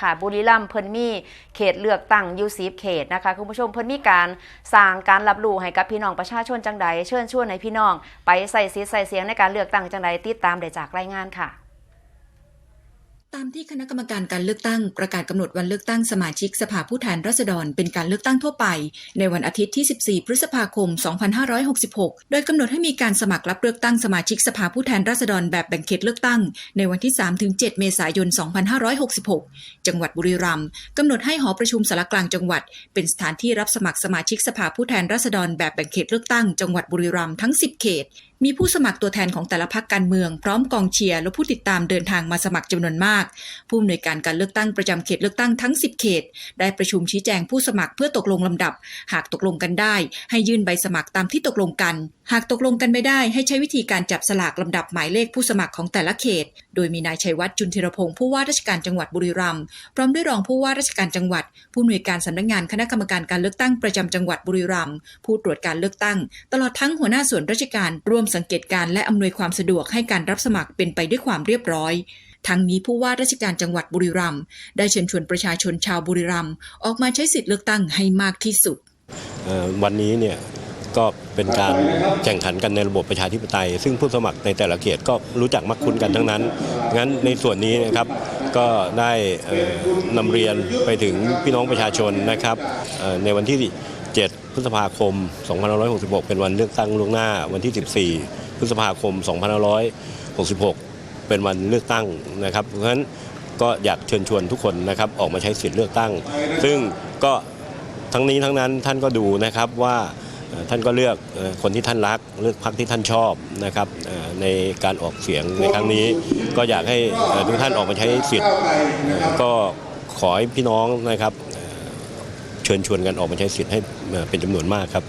ค่ะบุรีรัมย์เพิ่นมีเขตเลือกตั้งยูซีเขตนะคะคุณผู้ชมเพิ่นมีการสร้างการรับรู้ให้กับพี่น้องประชาชนจังใดเชิญชวนให้พี่น้อง ไปใส่สิทธิ์ใส่เสียงในการเลือกตั้งจังใดติดตามได้จากรายงานค่ะ ตามที่คณะกรรมการการเลือกตั้งประกาศกำหนดวันเลือกตั้งสมาชิกสภาผู้แทนราษฎรเป็นการเลือกตั้งทั่วไป ในวันอาทิตย์ที่ 14 พฤษภาคม 2566 โดยกำหนดให้มีการสมัครรับเลือกตั้งสมาชิกสภาผู้แทนราษฎรแบบแบ่งเขตเลือกตั้ง ในวันที่ 3-7 เมษายน 2566 จังหวัดบุรีรัมย์กำหนดให้หอประชุมสารกลางจังหวัด เป็นสถานที่รับสมัครสมาชิกสภาผู้แทนราษฎรแบบแบ่งเขตเลือกตั้ง จังหวัดบุรีรัมย์ทั้ง 10 เขต มีผู้สมัครตัวแทนของแต่ละพรรคการเมือง พร้อมกองเชียร์และผู้ติดตามเดินทางมาสมัครจำนวนมาก ผู้อำนวยการการเลือกตั้งประจำเขตเลือกตั้งทั้ง 10 เขต ได้ประชุมชี้แจงผู้สมัครเพื่อตกลงลำดับ หากตกลงกันได้ ให้ยื่นใบสมัครตามที่ตกลงกัน หากตกลงกันไม่ได้ให้ใช้วิธีการจับสลากลำดับหมายเลขผู้สมัครของแต่ละเขต โดยมีนายชัยวัฒน์จุนธีรพงศ์ผู้ว่าราชการจังหวัดบุรีรัมย์พร้อมด้วยรองผู้ว่าราชการจังหวัด ผู้อำนวยการสำนักงานคณะกรรมการการเลือกตั้งประจำจังหวัดบุรีรัมย์ผู้ตรวจการเลือกตั้ง ตลอดทั้งหัวหน้าส่วนราชการร่วมสังเกตการและอำนวยความสะดวกให้การรับสมัครเป็นไปด้วยความเรียบร้อยทั้งนี้ผู้ว่าราชการจังหวัดบุรีรัมย์ได้เชิญชวนประชาชนชาวบุรีรัมย์ออกมาใช้สิทธิเลือกตั้งให้มากที่สุดวันนี้เนี่ย ก็เป็นการแข่งขันกันในระบบประชาธิปไตย ซึ่งผู้สมัครในแต่ละเขตก็รู้จักมักคุ้นกันทั้งนั้น งั้นในส่วนนี้นะครับก็ได้นำเรียนไปถึงพี่น้องประชาชนนะครับในวันที่ 7 พฤษภาคม 2566 เป็นวันเลือกตั้งล่วงหน้า วันที่ 14 พฤษภาคม 2566 เป็นวันเลือกตั้งนะครับ เพราะฉะนั้นก็อยากเชิญชวนทุกคนนะครับออกมาใช้สิทธิ์เลือกตั้ง ซึ่งก็ทั้งนี้ทั้งนั้นท่านก็ดูนะครับว่า ท่านก็เลือกคนที่ท่านรัก เลือกพรรคที่ท่านชอบนะครับในการออกเสียงในครั้งนี้ ก็อยากให้ทุกท่านออกมาใช้สิทธิ์ก็ขอให้พี่น้องนะครับเชิญชวนกันออกมาใช้สิทธิ์ให้เป็นจำนวนมากครับ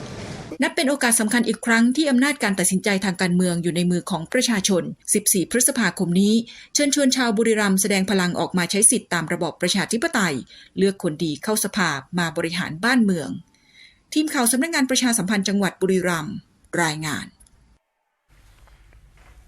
นับเป็นโอกาสสำคัญอีกครั้งที่อำนาจการตัดสินใจทางการเมืองอยู่ในมือของประชาชน 14 พฤษภาคมนี้ เชิญชวนชาวบุรีรัมย์แสดงพลังออกมาใช้สิทธิ์ตามระบอบประชาธิปไตย เลือกคนดีเข้าสภามาบริหารบ้านเมือง ทีมข่าวสำนักงานประชาสัมพันธ์จังหวัดบุรีรัมย์รายงาน